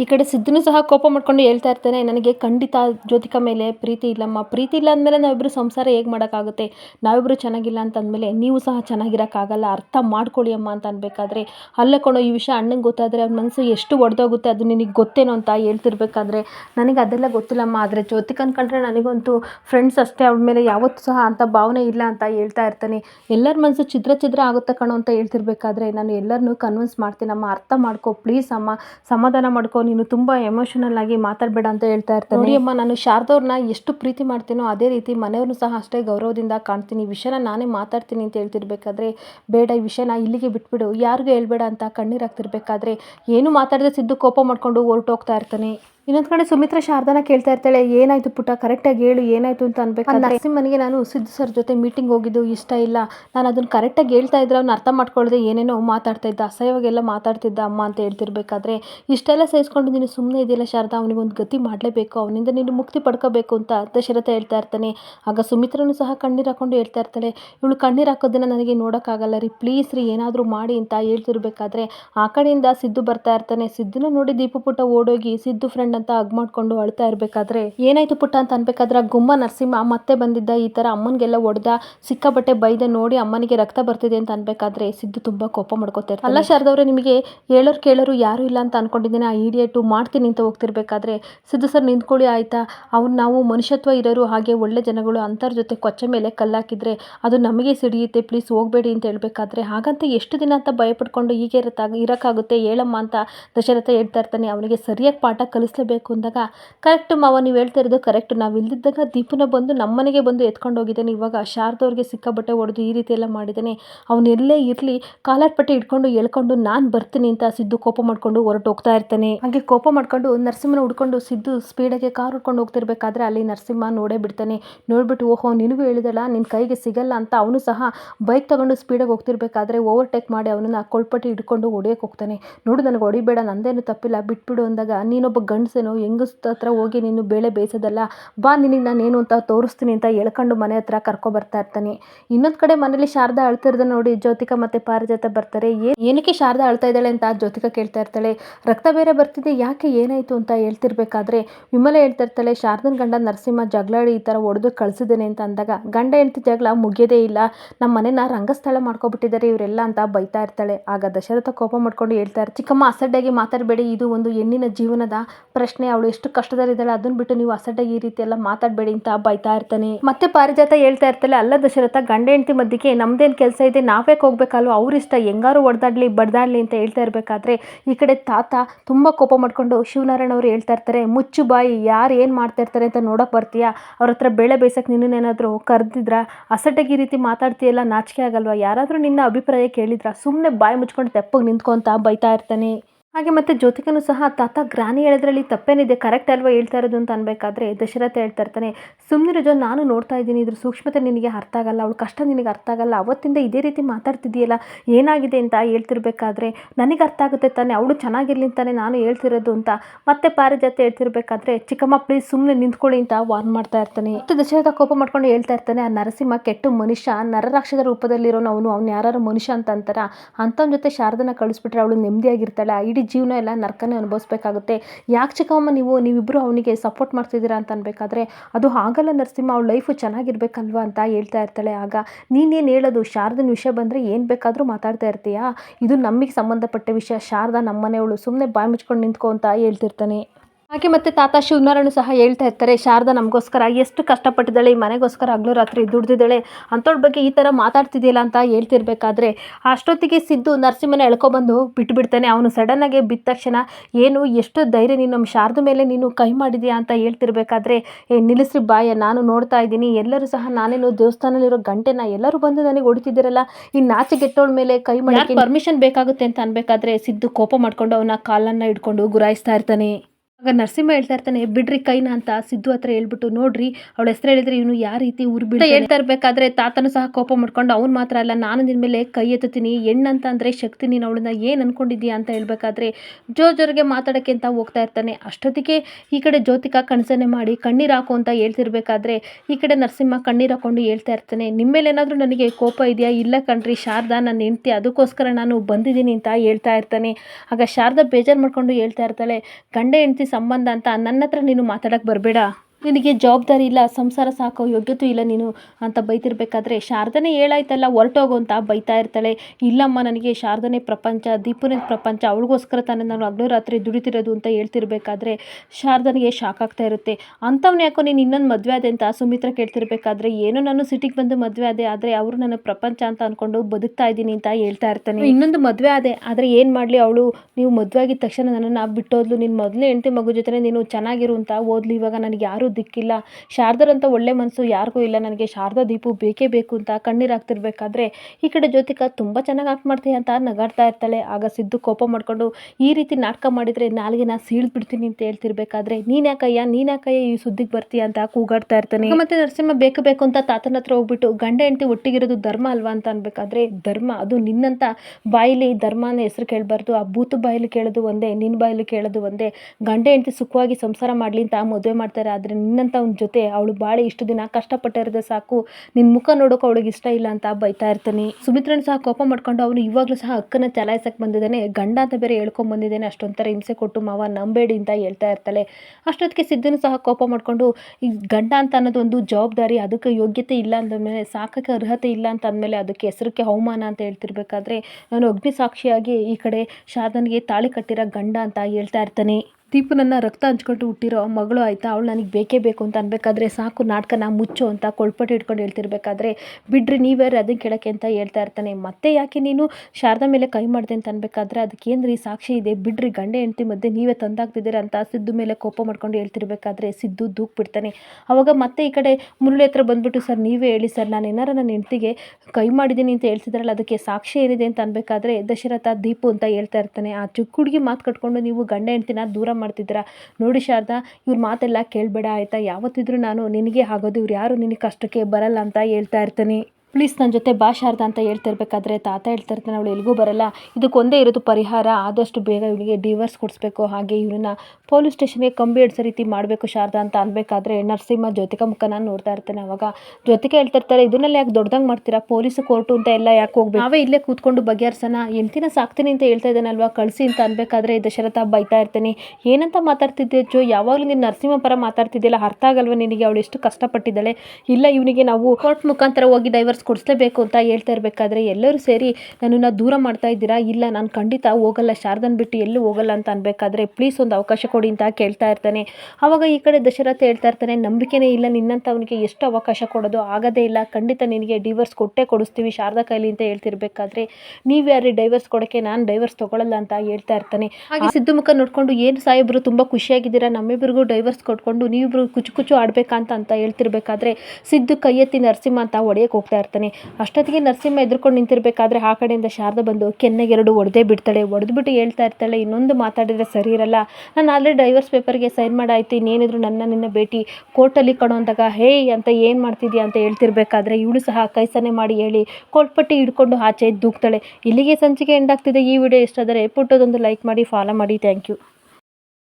ಈ ಕಡೆ ಸಿದ್ದನು ಸಹ ಕೋಪ ಮಾಡ್ಕೊಂಡು ಹೇಳ್ತಾ ಇರ್ತಾನೆ, ನನಗೆ ಖಂಡಿತ ಜ್ಯೋತಿಕ ಮೇಲೆ ಪ್ರೀತಿ ಇಲ್ಲಮ್ಮ. ಪ್ರೀತಿ ಇಲ್ಲ ಅಂದಮೇಲೆ ನಾವಿಬ್ಬರು ಸಂಸಾರ ಹೇಗೆ ಮಾಡೋಕ್ಕಾಗುತ್ತೆ? ನಾವಿಬ್ಬರು ಚೆನ್ನಾಗಿಲ್ಲ ಅಂತ ಅಂದಮೇಲೆ ನೀವು ಸಹ ಚೆನ್ನಾಗಿರೋಕ್ಕಾಗಲ್ಲ. ಅರ್ಥ ಮಾಡ್ಕೊಳ್ಳಿ ಅಮ್ಮ ಅಂತ ಅನ್ಬೇಕಾದ್ರೆ, ಅಲ್ಲ ಕಣೋ, ಈ ವಿಷಯ ಅಣ್ಣಂಗೆ ಗೊತ್ತಾದರೆ ಅವ್ರ ಮನಸ್ಸು ಎಷ್ಟು ಒಡೆದೋಗುತ್ತೆ? ಅದು ನಿನಗೆ ಗೊತ್ತೇನೋ ಅಂತ ಹೇಳ್ತಿರ್ಬೇಕಾದ್ರೆ ನನಗೆ ಅದೆಲ್ಲ ಗೊತ್ತಿಲ್ಲಮ್ಮ. ಆದರೆ ಜ್ಯೋತಿಕ ಕಂಡ್ರೆ ನನಗಂತೂ ಫ್ರೆಂಡ್ಸ್ ಅಷ್ಟೇ. ಅವ್ರ ಮೇಲೆ ಯಾವತ್ತೂ ಸಹ ಅಂಥ ಭಾವನೆ ಇಲ್ಲ ಅಂತ ಹೇಳ್ತಾ ಇರ್ತಾನೆ. ಎಲ್ಲರ ಮನಸ್ಸು ಚಿದ್ರ ಚಿದ್ರ ಆಗುತ್ತೆ ಕಣೋ ಅಂತ ಹೇಳ್ತಿರ್ಬೇಕಾದ್ರೆ, ನಾನು ಎಲ್ಲರನ್ನೂ ಕನ್ವಿನ್ಸ್ ಮಾಡ್ತೀನಮ್ಮ. ಅರ್ಥ ಮಾಡ್ಕೊ. ಪ್ಲೀಸ್ ಅಮ್ಮ, ಸಮಾಧಾನ ಮಾಡ್ಕೊ. ನೀನು ತುಂಬ ಎಮೋಷನಲ್ ಆಗಿ ಮಾತಾಡಬೇಡ ಅಂತ ಹೇಳ್ತಾ ಇರ್ತಾನೆ. ನೋಡಿ ಅಮ್ಮ, ನಾನು ಶಾರದವ್ರನ್ನ ಎಷ್ಟು ಪ್ರೀತಿ ಮಾಡ್ತೀನೋ ಅದೇ ರೀತಿ ಮನೆಯವ್ರನ್ನೂ ಸಹ ಅಷ್ಟೇ ಗೌರವದಿಂದ ಕಾಣ್ತೀನಿ. ಈ ವಿಷಯನ ನಾನೇ ಮಾತಾಡ್ತೀನಿ ಅಂತ ಹೇಳ್ತಿರ್ಬೇಕಾದ್ರೆ, ಬೇಡ, ಈ ವಿಷಯನ ಇಲ್ಲಿಗೆ ಬಿಟ್ಬಿಡು. ಯಾರಿಗೂ ಹೇಳ್ಬೇಡ ಅಂತ ಕಣ್ಣೀರು ಹಾಕ್ತಿರ್ಬೇಕಾದ್ರೆ, ಏನು ಮಾತಾಡದೆ ಸಿದ್ದು ಕೋಪ ಮಾಡ್ಕೊಂಡು ಹೊರಟೋಗ್ತಾ ಇರ್ತಾನೆ. ಇನ್ನೊಂದು ಕಡೆ ಸುಮಿತ್ರ ಶಾರದಾನ ಕೇಳ್ತಾ ಇರ್ತಾಳೆ ಏನಾಯ್ತು ಪುಟ್ಟ ಕರೆಕ್ಟಾಗಿ ಹೇಳು ಏನಾಯ್ತು ಅಂತ ಅನ್ಬೇಕು ನರಸಿಂಹನಿಗೆ ನಾನು ಸಿದ್ದು ಸರ್ ಜೊತೆ ಮೀಟಿಂಗ್ ಹೋಗಿದ್ದು ಇಷ್ಟ ಇಲ್ಲ. ನಾನು ಅದನ್ನ ಕರೆಕ್ಟಾಗಿ ಹೇಳ್ತಾ ಇದ್ರೆ ಅವ್ನು ಅರ್ಥ ಮಾಡ್ಕೊಳ್ಳದೆ ಏನೇನೋ ಮಾತಾಡ್ತಾ ಇದ್ದ ಅಸಹ್ಯವಾಗೆಲ್ಲ ಮಾತಾಡ್ತಿದ್ದ ಅಮ್ಮ ಅಂತ ಹೇಳ್ತಿರ್ಬೇಕಾದ್ರೆ ಇಷ್ಟೆಲ್ಲ ಸಹಿಸ್ಕೊಂಡು ನೀನು ಸುಮ್ಮನೆ ಇದೆಯಲ್ಲ ಶಾರದಾ ಅವನಿಗೊಂದು ಗತಿ ಮಾಡಲೇಬೇಕು ಅವನಿಂದ ನೀನು ಮುಕ್ತಿ ಪಡ್ಕೋಬೇಕು ಅಂತ ದಶರಥ ಹೇಳ್ತಾ ಇರ್ತಾನೆ. ಆಗ ಸುಮಿತ್ರನು ಸಹ ಕಣ್ಣೀರು ಹಾಕೊಂಡು ಹೇಳ್ತಾ ಇರ್ತಾಳೆ ಇವಳು ಕಣ್ಣೀರು ಹಾಕೋದನ್ನ ನನಗೆ ನೋಡೋಕ್ಕಾಗಲ್ಲ ರೀ ಪ್ಲೀಸ್ ರೀ ಏನಾದರೂ ಮಾಡಿ ಅಂತ ಹೇಳ್ತಿರ್ಬೇಕಾದ್ರೆ ಆ ಕಡೆಯಿಂದ ಸಿದ್ದು ಬರ್ತಾ ಇರ್ತಾನೆ. ಸಿದ್ದುನ ನೋಡಿ ದೀಪು ಪುಟ್ಟ ಓಡೋಗಿ ಸಿದ್ದು ಫ್ರೆಂಡ್ ಅಂತ ಅಗ್ ಮಾಡ್ಕೊಂಡು ಅಳ್ತಾ ಇರಬೇಕಾದ್ರೆ ಏನಾಯ್ತು ಪುಟ್ಟ ಅಂತ ಅನ್ಬೇಕಾದ್ರೆ ಗುಮ್ಮ ನರಸಿಂಹ ಮತ್ತೆ ಬಂದಿದ್ದ ಈ ಥರ ಅಮ್ಮನಿಗೆಲ್ಲ ಹೊಡೆದ ಸಿಕ್ಕಾಬಟ್ಟೆ ಬೈದ ನೋಡಿ ಅಮ್ಮನಿಗೆ ರಕ್ತ ಬರ್ತಿದೆ ಅಂತ ಅನ್ಬೇಕಾದ್ರೆ ಸಿದ್ದು ತುಂಬಾ ಕೋಪ ಮಾಡ್ಕೋತಾರೆ ಅಲ್ಲ ಶಾರದವ್ರೆ ನಿಮಗೆ ಹೇಳೋರು ಕೇಳೋರು ಯಾರು ಇಲ್ಲ ಅಂತ ಅನ್ಕೊಂಡಿದ್ದೀನಿ. ಆ ಇಡಿಯೇಟು ಮಾಡ್ತೀನಿ ಅಂತ ಹೋಗ್ತಿರ್ಬೇಕಾದ್ರೆ ಸಿದ್ದು ಸರ್ ನಿಂತ್ಕೊಳ್ಳಿ ಆಯ್ತಾ? ಅವ್ನು ನಾವು ಮನುಷ್ಯತ್ವ ಇರೋರು, ಹಾಗೆ ಒಳ್ಳೆ ಜನಗಳು ಅಂತರ್ ಜೊತೆ ಕೊಚ್ಚೆ ಮೇಲೆ ಕಲ್ಲಾಕಿದ್ರೆ ಅದು ನಮಗೆ ಸಿಡಿಯುತ್ತೆ ಪ್ಲೀಸ್ ಹೋಗಬೇಡಿ ಅಂತ ಹೇಳ್ಬೇಕಾದ್ರೆ ಹಾಗಂತ ಎಷ್ಟು ದಿನ ಅಂತ ಭಯಪಡ್ಕೊಂಡು ಹೀಗೆ ಇರತ್ತಾಗ ಇರೋಕ್ಕಾಗುತ್ತೆ ಹೇಳಮ್ಮ ಅಂತ ದಶರಥ ಹೇಳ್ತಾ ಇರ್ತಾನೆ. ಅವನಿಗೆ ಸರಿಯಾಗಿ ಪಾಠ ಕಲಿಸ್ಲೇಬೇಕು ಅಂದಾಗ ಕರೆಕ್ಟ್ ಮಾವ, ನೀವು ಹೇಳ್ತಾ ಇರೋದು ಕರೆಕ್ಟ್ ನಾವು ಇಲ್ದಿದ್ದಾಗ ದೀಪನ ಬಂದು ನಮ್ಮನೆಗೆ ಬಂದು ಎತ್ಕೊಂಡು ಹೋಗಿದ್ದಾನೆ. ಇವಾಗ ಶಾರದವ್ರಿಗೆ ಸಿಕ್ಕಾಬಟ್ಟೆ ಹೊಡೆದು ಈ ರೀತಿ ಎಲ್ಲ ಮಾಡಿದ್ದಾನೆ. ಅವನು ಎಲ್ಲೇ ಇರಲಿ, ಕಾಲರ್ ಪಟ್ಟಿ ಇಟ್ಕೊಂಡು ಎಳ್ಕೊಂಡು ನಾನು ಬರ್ತೀನಿ ಅಂತ ಸಿದ್ದು ಕೋಪ ಮಾಡ್ಕೊಂಡು ಹೊರಟು ಹೋಗ್ತಾ ಇರ್ತಾನೆ. ಹಾಗೆ ಕೋಪ ಮಾಡ್ಕೊಂಡು ನರಸಿಂಹನ ಹುಡ್ಕೊಂಡು ಸಿದ್ದು ಸ್ಪೀಡಾಗಿ ಕಾರ್ ಹುಡ್ಕೊಂಡು ಹೋಗ್ತಿರ್ಬೇಕಾದ್ರೆ ಅಲ್ಲಿ ನರಸಿಂಹ ನೋಡೇ ಬಿಡ್ತಾನೆ. ನೋಡ್ಬಿಟ್ಟು, ಓಹೋ, ನಿನಗೂ ಹೇಳಿದಳ ನಿನ್ನ ಕೈಗೆ ಸಿಗಲ್ಲ ಅಂತ ಅವನು ಸಹ ಬೈಕ್ ತಗೊಂಡು ಸ್ಪೀಡಾಗಿ ಹೋಗ್ತಿರ್ಬೇಕಾದ್ರೆ ಓವರ್ಟೇಕ್ ಮಾಡಿ ಅವನನ್ನ ಕೊಳ್ಪಟ್ಟಿ ಹಿಡ್ಕೊಂಡು ಹೊಡೆಯೋಕೆ ಹೋಗ್ತಾನೆ. ನೋಡು, ನನಗೆ ಹೊಡಿಬೇಡ, ನಂದೇನು ತಪ್ಪಿಲ್ಲ, ಬಿಟ್ಬಿಡು ಅಂದಾಗ ನೀನೊಬ್ಬ ಗಂಡಸೇನೋ ಹತ್ರ ಹೋಗಿ ನೀನು ಬೇಳೆ ಬೇಯಿಸೋದಲ್ಲ, ಬಾ ನಿನಗೆ ನಾನು ಏನು ಅಂತ ತೋರಿಸ್ತೀನಿ ಅಂತ ಹೇಳ್ಕೊಂಡು ಮನೆ ಹತ್ರ ಕರ್ಕೊಂಡು ಬರ್ತಾ ಇರ್ತಾನೆ. ಇನ್ನೊಂದು ಕಡೆ ಮನೇಲಿ ಶಾರದಾ ಅಳ್ತಿರೋದ ನೋಡಿ ಜ್ಯೋತಿಕ ಮತ್ತೆ ಪಾರಿಜಾತ ಬರ್ತಾರೆ ಏನಕ್ಕೆ ಶಾರದಾ ಅಳ್ತಾ ಇದ್ದಾಳೆ ಅಂತ ಜ್ಯೋತಿಕ ಕೇಳ್ತಾ ಇರ್ತಾಳೆ. ರಕ್ತ ಬೇರೆ ಬರ್ತಿದೆ, ಯಾಕೆ ಏನಾಯ್ತು ಅಂತ ಹೇಳ್ತಿರ್ಬೇಕಾದ್ರೆ ವಿಮಲ ಹೇಳ್ತಾ ಇರ್ತಾಳೆ, ಶಾರದನ್ ಗಂಡ ನರಸಿಂಹ ಜಗಳಾಡಿ ಈ ಥರ ಒಡೆದು ಕಳಿಸಿದ್ದೇನೆ ಅಂತ ಅಂದಾಗ ಗಂಡ ಹೆಂಡತಿ ಜಗಳ ಮುಗಿಯೋದೇ ಇಲ್ಲ ನಮ್ಮ ಮನೆನ ರಂಗಸ್ಥಳ ಮಾಡ್ಕೊಬಿಟ್ಟಿದ್ದಾರೆ ಇವರೆಲ್ಲ ಅಂತ ಬೈತಾ ಇರ್ತಾಳೆ. ಆಗ ದಶರಥ ಕೋಪ ಮಾಡ್ಕೊಂಡು ಹೇಳ್ತಾ ಇರ್ತಾರೆ, ಚಿಕ್ಕಮ್ಮ, ಅಸಡ್ಡಾಗಿ ಮಾತಾಡಬೇಡಿ, ಇದು ಒಂದು ಹೆಣ್ಣಿನ ಜೀವನದ ಪ್ರಶ್ನೆ, ಅವಳು ಎಷ್ಟು ಕಷ್ಟದಲ್ಲಿದ್ದಾಳೆ ಅದನ್ನ ಬಿಟ್ಟು ನೀವು ಅಸಡ್ಡಾಗಿ ಈ ರೀತಿ ಎಲ್ಲ ಮಾತಾಡಬೇಡಿ ಅಂತ ಬೈತಾ ಇರ್ತಾನೆ. ಮತ್ತೆ ಪಾರಿಜಾತ ಹೇಳ್ತಾ ಇರ್ತಾಳೆ, ಅಲ್ಲ ದಶರಥ, ಗಂಡ ಹೆಂಡತಿ ಮಧ್ಯಕ್ಕೆ ನಮ್ದೇನು ಕೆಲಸ ಇದೆ ನಾವೇ ಹೋಗ್ಬೇಕಲ್ವ? ಅವ್ರಿಷ್ಟ, ಹೆಂಗಾರು ಹೊಡೆದಾಡ್ಲಿ ಬಡ್ದಾಡ್ಲಿ ಅಂತ ಹೇಳ್ತಾ ಇರಬೇಕಾದ್ರೆ ಈ ಕಡೆ ತಾತ ತುಂಬ ಕೋಪ ಮಾಡ್ಕೊಂಡು ಶಿವನಾರಾಯಣ ಅವರು ಹೇಳ್ತಾ ಇರ್ತಾರೆ, ಮುಚ್ಚು ಬಾಯಿ, ಯಾರು ಏನು ಮಾಡ್ತಾ ಇರ್ತಾರೆ ಅಂತ ನೋಡೋಕೆ ಬರ್ತೀಯಾ? ಅವ್ರ ಹತ್ರ ಬೆಳೆ ಬೇಸಕ್ಕೆ ನಿನ್ನೇನಾದರೂ ಕರೆದಿದ್ರ? ಈ ರೀತಿ ಮಾತಾಡ್ತೀಯಲ್ಲ, ನಾಚಿಕೆ ಆಗಲ್ವಾ? ಯಾರಾದರೂ ನಿನ್ನ ಅಭಿಪ್ರಾಯ ಕೇಳಿದ್ರ? ಸುಮ್ಮನೆ ಬಾಯಿ ಮುಚ್ಕೊಂಡು ತೆಪ್ಪಗೆ ನಿಂತ್ಕೊಂತ ಬೈತಾ ಇರ್ತಾನೆ. ಹಾಗೆ ಮತ್ತೆ ಜ್ಯೋತಿಕನೂ ಸಹ, ತಾತ ಗ್ರಾನಿ ಹೇಳೋದ್ರಲ್ಲಿ ತಪ್ಪೇನಿದೆ ಕರೆಕ್ಟ್ ಅಲ್ವಾ ಹೇಳ್ತಾ ಇರೋದು ಅಂತ ಅನ್ಬೇಕಾದ್ರೆ ದಶರಥ ಹೇಳ್ತಾ ಇರ್ತಾನೆ ಸುಮ್ಮನೆ ಜೊ, ನಾನು ನೋಡ್ತಾ ಇದ್ದೀನಿ, ಇದ್ರ ಸೂಕ್ಷ್ಮತೆ ನಿನಗೆ ಅರ್ಥ ಆಗಲ್ಲ, ಅವಳು ಕಷ್ಟ ನಿನಗೆ ಅರ್ಥ ಆಗಲ್ಲ, ಅವತ್ತಿಂದ ಇದೇ ರೀತಿ ಮಾತಾಡ್ತಿದ್ದೀಯಲ್ಲ, ಏನಾಗಿದೆ ಅಂತ ಹೇಳ್ತಿರ್ಬೇಕಾದ್ರೆ, ನನಗೆ ಅರ್ಥ ಆಗುತ್ತೆ ತಾನೆ, ಅವಳು ಚೆನ್ನಾಗಿರ್ಲಿ ಅಂತಾನೆ ನಾನು ಹೇಳ್ತಿರೋದು ಅಂತ, ಮತ್ತೆ ಪಾರಿಜಾತ ಹೇಳ್ತಿರ್ಬೇಕಾದ್ರೆ, ಚಿಕ್ಕಮ್ಮ ಪ್ಲೀಸ್ ಸುಮ್ಮನೆ ನಿಂತ್ಕೊಳ್ಳಿ ಅಂತ ವಾರ್ನ್ ಮಾಡ್ತಾ ಇರ್ತಾನೆ. ಮತ್ತೆ ದಶರಥ ಕೋಪ ಮಾಡ್ಕೊಂಡು ಹೇಳ್ತಾ ಇರ್ತಾನೆ, ಆ ನರಸಿಂಹ ಕೆಟ್ಟ ಮನುಷ್ಯ ನರರಾಕ್ಷದ ರೂಪದಲ್ಲಿರೋನು ಅವನು, ಅವ್ನು ಯಾರು ಮನುಷ್ಯ ಅಂತ ಅಂತಾರ? ಅಂಥವ್ನ ಜೊತೆ ಶಾರದನ ಕಳಿಸ್ಬಿಟ್ರೆ ಅವಳು ನೆಮ್ಮದಿಯಾಗಿರ್ತಾಳೆ, ಆ ಇಡೀ ಜೀವನ ಎಲ್ಲ ನರ್ಕನೇ ಅನುಭವಿಸ್ಬೇಕಾಗುತ್ತೆ. ಯಾಕೆ ಚಿಕ್ಕಮ್ಮ ನೀವು? ನೀವಿಬ್ಬರು ಅವನಿಗೆ ಸಪೋರ್ಟ್ ಮಾಡ್ತಿದ್ದೀರಾ ಅಂತ ಅನ್ಬೇಕಾದ್ರೆ, ಅದು ಆಗಲ್ಲ ನರಸಿಂಹ, ಅವ್ಳ ಲೈಫು ಚೆನ್ನಾಗಿರ್ಬೇಕಲ್ವಾ ಅಂತ ಹೇಳ್ತಾ ಇರ್ತಾಳೆ. ಆಗ ನೀನೇನು ಹೇಳೋದು? ಶಾರದನ ವಿಷಯ ಬಂದರೆ ಏನು ಬೇಕಾದರೂ ಮಾತಾಡ್ತಾ ಇರ್ತೀಯಾ? ಇದು ನಮಗೆ ಸಂಬಂಧಪಟ್ಟ ವಿಷಯ. ಶಾರದಾ ನಮ್ಮನೆಯವಳು ಸುಮ್ಮನೆ ಬಾಯಿ ಮುಚ್ಕೊಂಡು ನಿಂತ್ಕೊ ಅಂತ ಹೇಳ್ತಿರ್ತಾನೆ. ಹಾಗೆ ಮತ್ತೆ ತಾತ ಶಿವನಾರಾಯಣ ಸಹ ಹೇಳ್ತಾ ಇರ್ತಾರೆ ಶಾರದಾ ನಮಗೋಸ್ಕರ ಎಷ್ಟು ಕಷ್ಟಪಟ್ಟಿದ್ದಾಳೆ ಈ ಮನೆಗೋಸ್ಕರ ಹಗಲು ರಾತ್ರಿ ದುಡ್ದಿದ್ದಾಳೆ ಅಂಥವ್ರ ಬಗ್ಗೆ ಈ ಥರ ಮಾತಾಡ್ತಿದ್ದಿಲ್ಲ ಅಂತ ಹೇಳ್ತಿರ್ಬೇಕಾದ್ರೆ ಅಷ್ಟೊತ್ತಿಗೆ ಸಿದ್ದು ನರಸಿಂಹನ ಎಳ್ಕೊಬಂದು ಬಿಟ್ಬಿಡ್ತಾನೆ. ಅವನು ಆಗಿ ಬಿದ್ದ ತಕ್ಷಣ ಏನು ಎಷ್ಟು ಧೈರ್ಯ ನೀನು ನಮ್ಮ ಶಾರದ ಮೇಲೆ ನೀನು ಕೈ ಮಾಡಿದ್ಯಾ ಅಂತ ಹೇಳ್ತಿರ್ಬೇಕಾದ್ರೆ ಏ ನಿಲ್ಲಿಸ್ರಿ ಬಾಯ ನಾನು ನೋಡ್ತಾ ಇದ್ದೀನಿ. ಎಲ್ಲರೂ ಸಹ ನಾನೇನು ದೇವಸ್ಥಾನದಲ್ಲಿರೋ ಗಂಟೆನ ಎಲ್ಲರೂ ಬಂದು ನನಗೆ ಹೊಡಿತಿದ್ದೀರಲ್ಲ ಈ ನಾಚಿಗೆಟ್ಟೋಳ ಮೇಲೆ ಕೈ ಮಾಡಿ ಪರ್ಮಿಷನ್ ಬೇಕಾಗುತ್ತೆ ಅಂತ ಅನ್ಬೇಕಾದ್ರೆ ಸಿದ್ದು ಕೋಪ ಮಾಡ್ಕೊಂಡು ಅವನ ಕಾಲನ್ನು ಹಿಡ್ಕೊಂಡು ಗುರಾಯಿಸ್ತಾ ಇರ್ತಾನೆ. ಆಗ ನರಸಿಂಹ ಹೇಳ್ತಾ ಇರ್ತಾನೆ, ಬಿಡ್ರಿ ಕೈನ ಅಂತ ಸಿದ್ದು ಹತ್ರ ಹೇಳ್ಬಿಟ್ಟು, ನೋಡ್ರಿ, ಅವಳ ಹೆಸರು ಹೇಳಿದ್ರೆ ಇವನು ಯಾವ ರೀತಿ ಊರು ಬಿಡ ಹೇಳ್ತಾ ಇರ್ಬೇಕಾದ್ರೆ ತಾತನು ಸಹ ಕೋಪ ಮಾಡ್ಕೊಂಡು, ಅವ್ನು ಮಾತ್ರ ಅಲ್ಲ, ನಾನು ನಿನ್ ಮೇಲೆ ಕೈ ಎತ್ತುತ್ತೀನಿ, ಹೆಣ್ಣಂತ ಅಂದ್ರೆ ಶಕ್ತಿ ನೀನು ಅವಳನ್ನ ಏನ್ ಅನ್ಕೊಂಡಿದ್ಯಾ ಅಂತ ಹೇಳ್ಬೇಕಾದ್ರೆ ಜೋ ಜೋರಿಗೆ ಮಾತಾಡಕ್ಕೆ ಅಂತ ಹೋಗ್ತಾ ಇರ್ತಾನೆ. ಅಷ್ಟೊತ್ತಿಗೆ ಈ ಕಡೆ ಜ್ಯೋತಿಕಾ ಕಣ್ಸನೆ ಮಾಡಿ, ಕಣ್ಣೀರು ಹಾಕು ಅಂತ ಹೇಳ್ತಿರ್ಬೇಕಾದ್ರೆ, ಈ ಕಡೆ ನರಸಿಂಹ ಕಣ್ಣೀರು ಹಾಕೊಂಡು ಹೇಳ್ತಾ ಇರ್ತಾನೆ ನಿಮ್ಮ ಮೇಲೆ ಏನಾದರೂ ನನಗೆ ಕೋಪ ಇದೆಯಾ? ಇಲ್ಲ ಕಣ್ರಿ, ಶಾರದಾ ನನ್ನ ಹೆಂಡ್ತಿ, ಅದಕ್ಕೋಸ್ಕರ ನಾನು ಬಂದಿದ್ದೀನಿ ಅಂತ ಹೇಳ್ತಾ ಇರ್ತಾನೆ. ಆಗ ಶಾರದಾ ಬೇಜಾರು ಮಾಡ್ಕೊಂಡು ಹೇಳ್ತಾ ಇರ್ತಾಳೆ, ಗಂಡ ಹೆಂಡ್ತಿ ಸಂಬಂಧ ಅಂತ ನನ್ನ ಹತ್ರ ನೀನು ಮಾತಾಡಕ್ಕೆ ಬರಬೇಡ. ನಿನಗೆ ಜವಾಬ್ದಾರಿ ಇಲ್ಲ, ಸಂಸಾರ ಸಾಕೋ ಯೋಗ್ಯತೆ ಇಲ್ಲ ನೀನು ಅಂತ ಬೈತಿರ್ಬೇಕಾದ್ರೆ ಶಾರದನೇ ಹೇಳಾಯ್ತಲ್ಲ, ಹೊರಟೋಗು ಅಂತ ಬೈತಾ ಇರ್ತಾಳೆ. ಇಲ್ಲಮ್ಮ, ನನಗೆ ಶಾರದನೆ ಪ್ರಪಂಚ, ದೀಪನೇ ಪ್ರಪಂಚ, ಅವಳಿಗೋಸ್ಕರ ತಾನೇ ನಾನು ಹಗಲು ರಾತ್ರಿ ದುಡಿತಿರೋದು ಅಂತ ಹೇಳ್ತಿರ್ಬೇಕಾದ್ರೆ ಶಾರದನಿಗೆ ಶಾಕ್ ಆಗ್ತಾ ಇರುತ್ತೆ. ಅಂಥವ್ನು ಯಾಕೋ ನೀನು ಇನ್ನೊಂದು ಮದುವೆ ಆದೆ ಅಂತ ಸುಮಿತ್ರ ಕೇಳ್ತಿರ್ಬೇಕಾದ್ರೆ, ಏನೋ ನಾನು ಸಿಟಿಗೆ ಬಂದು ಮದುವೆ ಆದೆ, ಆದರೆ ಅವರು ನನ್ನ ಪ್ರಪಂಚ ಅಂತ ಅಂದ್ಕೊಂಡು ಬದುಕ್ತಾ ಇದ್ದೀನಿ ಅಂತ ಹೇಳ್ತಾ ಇರ್ತಾನೆ. ಇನ್ನೊಂದು ಮದುವೆ ಆದೆ, ಆದರೆ ಏನು ಮಾಡಲಿ ಅವಳು? ನೀವು ಮದುವೆ ಆಗಿದ ತಕ್ಷಣ ನನ್ನನ್ನು ಬಿಟ್ಟೋದ್ಲು. ನಿನ್ನ ಮೊದಲು ಹೆಂಡತಿ ಮಗು ಜೊತೆ ನೀನು ಚೆನ್ನಾಗಿರು ಅಂತ ಓದ್ಲು. ಇವಾಗ ನನಗೆ ಯಾರೂ ದಿಕ್ಕಿಲ್ಲ ಶಾರದರಂತ ಒಳ್ಳೆ ಮನಸ್ಸು ಯಾರಿಗೂ ಇಲ್ಲ. ನನಗೆ ಶಾರದಾ ದೀಪು ಬೇಕೇ ಬೇಕು ಅಂತ ಕಣ್ಣೀರು ಹಾಕ್ತಿರ್ಬೇಕಾದ್ರೆ ಈ ಕಡೆ ಜ್ಯೋತಿಕಾ ತುಂಬ ಚೆನ್ನಾಗಿ ಆಕ್ಟ್ ಮಾಡ್ತೀಯ ಅಂತ ನಗಾಡ್ತಾ ಇರ್ತಾಳೆ. ಆಗ ಸಿದ್ದು ಕೋಪ ಮಾಡಿಕೊಂಡು, ಈ ರೀತಿ ನಾಟಕ ಮಾಡಿದರೆ ನಾಲ್ಗೆನ ಸೀಳ್ದು ಬಿಡ್ತೀನಿ ಅಂತ ಹೇಳ್ತಿರ್ಬೇಕಾದ್ರೆ ನೀನು ಯಾಕಯ್ಯ? ನೀನು ಯಾಕಯ್ಯ ಈ ಸುದ್ದಿಗೆ ಬರ್ತೀಯ? ಅಂತ ಕೂಗಾಡ್ತಾ ಇರ್ತಾನೆ. ಮತ್ತೆ ನರಸಿಂಹ, ಬೇಕು ಬೇಕು ಅಂತ ತಾತನ ಹತ್ರ ಹೋಗ್ಬಿಟ್ಟು, ಗಂಡ ಹೆಂಡತಿ ಒಟ್ಟಿಗಿರೋದು ಧರ್ಮ ಅಲ್ವಾ ಅಂತ ಅನ್ಬೇಕಾದ್ರೆ, ಧರ್ಮ ಅದು ನಿನ್ನಂತ ಬಾಯಿಲಿ ಧರ್ಮನ ಹೆಸರು ಕೇಳಬಾರ್ದು. ಆ ಭೂತ ಬಾಯಿಲಿ ಕೇಳೋದು ಒಂದೇ ನಿನ್ನ ಬಾಯಲ್ಲಿ ಕೇಳೋದು ಒಂದೇ. ಗಂಡ ಹೆಂಡತಿ ಸುಖವಾಗಿ ಸಂಸಾರ ಮಾಡಲಿ ಅಂತ ಮದುವೆ ಮಾಡ್ತಾರೆ. ಆದರೆ ನಿನ್ನಂಥ ಅವ್ನ ಜೊತೆ ಅವಳು ಬಾಳಿ ಇಷ್ಟು ದಿನ ಕಷ್ಟಪಟ್ಟಿರೋದೇ ಸಾಕು. ನಿನ್ನ ಮುಖ ನೋಡೋಕೆ ಅವಳಿಗೆ ಇಷ್ಟ ಇಲ್ಲ ಅಂತ ಬೈತಾ ಇರ್ತಾನೆ. ಸುಮಿತ್ರನ್ ಸಹ ಕೋಪ ಮಾಡ್ಕೊಂಡು ಅವನು ಇವಾಗಲೂ ಸಹ ಅಕ್ಕನ ಚಲಾಯಿಸಕ್ಕೆ ಬಂದಿದ್ದಾನೆ. ಗಂಡ ಅಂತ ಬೇರೆ ಹೇಳ್ಕೊಂಡ್ ಬಂದಿದ್ದಾನೆ. ಅಷ್ಟೊಂಥರ ಹಿಂಸೆ ಕೊಟ್ಟು ಮಾವ ನಂಬೇಡಿ ಅಂತ ಹೇಳ್ತಾ ಇರ್ತಾಳೆ. ಅಷ್ಟೊತ್ತಿಗೆ ಸಿದ್ದನು ಸಹ ಕೋಪ ಮಾಡಿಕೊಂಡು, ಈ ಗಂಡ ಅಂತ ಅನ್ನೋದು ಒಂದು ಜವಾಬ್ದಾರಿ, ಅದಕ್ಕೆ ಯೋಗ್ಯತೆ ಇಲ್ಲ ಅಂದಮೇಲೆ, ಸಾಕಕ್ಕೆ ಅರ್ಹತೆ ಇಲ್ಲ ಅಂತ ಅಂದಮೇಲೆ ಅದಕ್ಕೆ ಹೆಸರಕ್ಕೆ ಅವಮಾನ ಅಂತ ಹೇಳ್ತಿರ್ಬೇಕಾದ್ರೆ, ನಾನು ಅಗ್ನಿ ಸಾಕ್ಷಿಯಾಗಿ ಈ ಕಡೆ ಶಾದನ್ಗೆ ತಾಳಿ ಕಟ್ಟಿರೋ ಗಂಡ ಅಂತ ಹೇಳ್ತಾ ಇರ್ತಾನೆ. ದೀಪು ನನ್ನ ರಕ್ತ ಹಂಚ್ಕೊಂಡು ಹುಟ್ಟಿರೋ ಮಗಳು ಆಯಿತಾ? ಅವಳು ನನಗೆ ಬೇಕೇ ಬೇಕು ಅಂತ ಅನ್ಬೇಕಾದ್ರೆ ಸಾಕು, ನಾಟಕನ ಮುಚ್ಚು ಅಂತ ಕೊಳ್ಪಟ್ಟು ಇಟ್ಕೊಂಡು ಹೇಳ್ತಿರ್ಬೇಕಾದ್ರೆ ಬಿಡ್ರಿ ನೀವೇ ಅದನ್ನು ಕೇಳೋಕ್ಕೆ ಅಂತ ಹೇಳ್ತಾ ಇರ್ತಾನೆ. ಮತ್ತೆ ಯಾಕೆ ನೀನು ಶಾರದಾ ಮೇಲೆ ಕೈ ಮಾಡಿದೆ ಅಂತ ಅನ್ಬೇಕಾದ್ರೆ ಅದಕ್ಕೇನ್ರಿ ಸಾಕ್ಷಿ ಇದೆ? ಬಿಡ್ರಿ, ಗಂಡ ಹೆಂಡತಿ ಮಧ್ಯೆ ನೀವೇ ತಂದಾಗ್ತಿದ್ದೀರ ಅಂತ ಸಿದ್ದು ಮೇಲೆ ಕೋಪ ಮಾಡ್ಕೊಂಡು ಹೇಳ್ತಿರ್ಬೇಕಾದ್ರೆ ಸಿದ್ದು ದೂಕ್ ಬಿಡ್ತಾನೆ ಅವಾಗ ಮತ್ತೆ ಈ ಕಡೆ ಮುರುಳಿ ಹತ್ರ ಬಂದ್ಬಿಟ್ಟು, ಸರ್, ನೀವೇ ಹೇಳಿ, ಸರ್, ನಾನು ಏನಾರ ನನ್ನ ಹೆಂಡತಿಗೆ ಕೈ ಮಾಡಿದ್ದೀನಿ ಅಂತ ಹೇಳ್ತಿದ್ರಲ್ಲ, ಅದಕ್ಕೆ ಸಾಕ್ಷಿ ಏನಿದೆ ಅಂತ ಅನ್ಬೇಕಾದ್ರೆ ದಶರಥ ದೀಪು ಅಂತ ಹೇಳ್ತಾ ಇರ್ತಾನೆ. ಆ ಚಿಕ್ಕ ಹುಡುಗಿ ಮಾತು ಕಟ್ಕೊಂಡು ನೀವು ಗಂಡ ಹೆಂಡ್ತಿನ ದೂರ ಮಾಡ್ತಿದ್ದೀರಾ? ನೋಡಿ ಶಾರದಾ, ಇವ್ರ ಮಾತೆಲ್ಲ ಕೇಳಬೇಡ ಆಯಿತಾ? ಯಾವತ್ತಿದ್ರೂ ನಾನು ನಿನಗೆ ಆಗೋದು ಇವ್ರು ಯಾರು ನಿನಗೆ ಕಷ್ಟಕ್ಕೆ ಬರಲ್ಲ ಅಂತ ಹೇಳ್ತಾ ಇರ್ತೀನಿ. ಪ್ಲೀಸ್ ನನ್ನ ಜೊತೆ ಬಾ ಶಾರದಾ ಅಂತ ಹೇಳ್ತಿರ್ಬೇಕಾದ್ರೆ ತಾತ ಹೇಳ್ತಾ ಇರ್ತಾನೆ ಅವಳು ಎಲ್ಲಿಗೂ ಬರಲ್ಲ. ಇದಕ್ಕೊಂದೇ ಇರೋದು ಪರಿಹಾರ. ಆದಷ್ಟು ಬೇಗ ಇವಳಿಗೆ ಡಿವರ್ಸ್ ಕೊಡಿಸ್ಬೇಕು. ಹಾಗೆ ಇವ್ರನ್ನ ಪೊಲೀಸ್ ಸ್ಟೇಷನ್ಗೆ ಕಂಬಿ ಹಿಡ್ಸೋ ರೀತಿ ಮಾಡಬೇಕು ಶಾರದಾ ಅಂತ ಅನ್ಬೇಕಾದ್ರೆ ನರಸಿಂಹ ಜ್ಯೋತಿಕಾ ನಾನು ನೋಡ್ತಾ ಇರ್ತಾನೆ ಅವಾಗ. ಜ್ಯೋತಿಕಾ ಹೇಳ್ತಿರ್ತಾರೆ ಇದನ್ನೆಲ್ಲ ಯಾಕೆ ದೊಡ್ಡದಾಗಿ ಮಾಡ್ತೀರಾ? ಪೊಲೀಸ್ ಕೋರ್ಟು ಅಂತ ಎಲ್ಲ ಯಾಕೆ ಹೋಗ್ಬೇಕು? ನಾವೇ ಇಲ್ಲೇ ಕೂತ್ಕೊಂಡು ಬಗೆಹರಿಸೋಣ. ಎಂತಿನ ಸಾಕ್ತೀನಿ ಅಂತ ಹೇಳ್ತಾ ಇದ್ದಾನಲ್ವಾ? ಕಳಿಸಿ ಅಂತ ಅನ್ಬೇಕಾದ್ರೆ ದಶರಥ ಬೈತಾ ಇರ್ತೀನಿ. ಏನಂತ ಮಾತಾಡ್ತಿದ್ದೆ ಯಾವಾಗಲೂ ನೀನು ನರಸಿಂಹ ಪರ ಮಾತಾಡ್ತಿದ್ದಿಲ್ಲ ಅರ್ಥ ಆಗಲ್ವ ನಿನಗೆ? ಅವಳು ಎಷ್ಟು ಕಷ್ಟಪಟ್ಟಿದ್ದಾಳೆ. ಇಲ್ಲ, ಇವನಿಗೆ ನಾವು ಕೋರ್ಟ್ ಮುಖಾಂತರ ಹೋಗಿ ಡೈವರ್ಸ್ ಕೊಡಿಸ್ಲೇಬೇಕು ಅಂತ ಹೇಳ್ತಾ ಇರಬೇಕಾದ್ರೆ ಎಲ್ಲರೂ ಸೇರಿ ನನ್ನನ್ನು ದೂರ ಮಾಡ್ತಾ ಇದ್ದೀರಾ? ಇಲ್ಲ ನಾನು ಖಂಡಿತ ಹೋಗಲ್ಲ. ಶಾರದನ್ ಬಿಟ್ಟು ಎಲ್ಲೂ ಹೋಗಲ್ಲ ಅಂತ ಅನ್ಬೇಕಾದ್ರೆ ಪ್ಲೀಸ್ ಒಂದು ಅವಕಾಶ ಕೊಡಿ ಅಂತ ಕೇಳ್ತಾ ಇರ್ತಾನೆ. ಆವಾಗ ಈ ಕಡೆ ದಶರಥ ಹೇಳ್ತಾ ಇರ್ತಾನೆ ನಂಬಿಕೆನೇ ಇಲ್ಲ ನಿನ್ನಂಥವನಿಗೆ ಎಷ್ಟು ಅವಕಾಶ ಕೊಡೋದು? ಆಗೋದೇ ಇಲ್ಲ. ಖಂಡಿತ ನಿನಗೆ ಡೈವರ್ಸ್ ಕೊಟ್ಟೇ ಕೊಡಿಸ್ತೀವಿ ಶಾರದಾ ಕೈಲಿ ಅಂತ ಹೇಳ್ತಿರ್ಬೇಕಾದ್ರೆ ನೀವು ಯಾರು ಡೈವರ್ಸ್ ಕೊಡೋಕ್ಕೆ ನಾನು ಡೈವರ್ಸ್ ತೊಗೊಳ್ಳಲ್ಲ ಅಂತ ಹೇಳ್ತಾ ಇರ್ತಾನೆ. ಹಾಗೆ ಸಿದ್ದು ಮುಖ ನೋಡ್ಕೊಂಡು ಏನು ಸಾಹೇಬ್ರು ತುಂಬ ಖುಷಿಯಾಗಿದ್ದೀರಾ? ನಮ್ಮಿಬ್ಬರಿಗೂ ಡೈವರ್ಸ್ ಕೊಟ್ಕೊಂಡು ನೀವಿಬ್ರು ಕುಚು ಕುಚು ಆಡಬೇಕಂತ ಅಂತ ಹೇಳ್ತಿರ್ಬೇಕಾದ್ರೆ ಸಿದ್ದು ಕೈ ಎತ್ತಿ ನರಸಿಂಹ ಅಂತ ಹೊಡೆಯಕ್ಕೆ ಹೋಗ್ತಾ ಇರ್ತಾನೆ ಅಷ್ಟೊತ್ತಿಗೆ ನರಸಿಂಹ ಎದುರ್ಕೊಂಡು ನಿಂತಿರ್ಬೇಕಾದ್ರೆ ಆ ಕಡೆಯಿಂದ ಶಾರದಾ ಬಂದು, ಕೆನ್ನೆಗೆ ಎರಡು ಹೊಡೆದೇ ಬಿಡ್ತಾಳೆ ಬಿಟ್ಟು ಹೇಳ್ತಾ ಇರ್ತಾಳೆ, ಇನ್ನೊಂದು ಮಾತಾಡಿದ್ರೆ ಸರಿ ಇರಲ್ಲ. ನಾನು ಆಲ್ರೆಡಿ ಡೈವರ್ಸ್ ಪೇಪರ್ಗೆ ಸೈನ್ ಮಾಡಾಯ್ತು, ಇನ್ನೇನಿದ್ರು ನನ್ನ ನಿನ್ನ ಭೇಟಿ ಕೋರ್ಟಲ್ಲಿ ಕಣೋ ಅಂದಾಗ ಹೇಯ್, ಅಂತ ಏನು ಮಾಡ್ತಿದ್ಯಾ? ಅಂತ ಹೇಳ್ತಿರ್ಬೇಕಾದ್ರೆ ಇವಳು ಸಹ ಕೈ ಮಾಡಿ ಹೇಳಿ, ಕೋಲ್ಪಟ್ಟಿ ಹಿಡ್ಕೊಂಡು ಆಚೆ ದೂಕ್ತಾಳೆ ಇಲ್ಲಿಗೆ ಸಂಚಿಕೆ ಎಂಡಾಗ್ತಿದೆ ಈ ವಿಡಿಯೋ ಇಷ್ಟ ಆದರೆ ಪುಟ್ಟದೊಂದು ಲೈಕ್ ಮಾಡಿ ಫಾಲೋ ಮಾಡಿ. Thank you